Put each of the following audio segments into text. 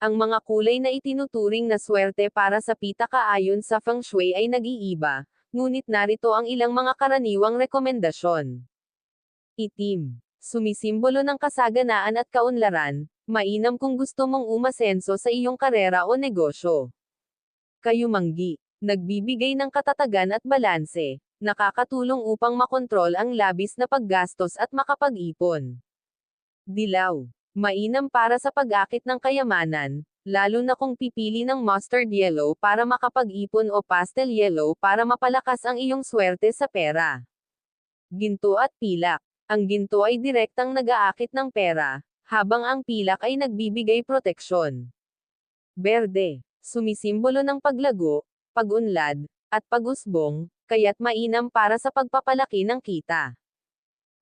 Ang mga kulay na itinuturing na swerte para sa pitaka ayon sa feng shui ay nag-iiba, ngunit narito ang ilang mga karaniwang rekomendasyon. Itim. Sumisimbolo ng kasaganaan at kaunlaran, mainam kung gusto mong umasenso sa iyong karera o negosyo. Kayumanggi. Nagbibigay ng katatagan at balanse, nakakatulong upang makontrol ang labis na paggastos at makapag-ipon. Dilaw. Mainam para sa pag-akit ng kayamanan, lalo na kung pipili ng mustard yellow para makapag-ipon o pastel yellow para mapalakas ang iyong swerte sa pera. Ginto at pilak. Ang ginto ay direktang nag-aakit ng pera, habang ang pilak ay nagbibigay proteksyon. Berde. Sumisimbolo ng paglago, pag-unlad, at pag-usbong, kaya't mainam para sa pagpapalaki ng kita.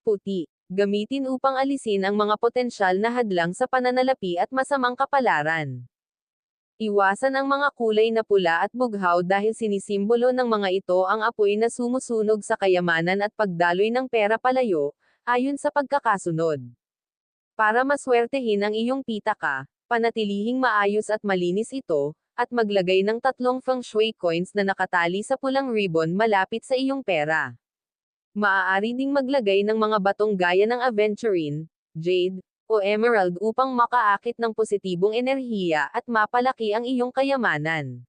Puti. Gamitin upang alisin ang mga potensyal na hadlang sa pananalapi at masamang kapalaran. Iwasan ang mga kulay na pula at bughaw dahil sinisimbolo ng mga ito ang apoy na sumusunog sa kayamanan at pagdaloy ng pera palayo, ayon sa pagkakasunod. Para maswertehin ang iyong pitaka, panatilihing maayos at malinis ito, at maglagay ng tatlong feng shui coins na nakatali sa pulang ribbon malapit sa iyong pera. Maaari ding maglagay ng mga batong gaya ng aventurine, jade, o emerald upang makaakit ng positibong enerhiya at mapalaki ang iyong kayamanan.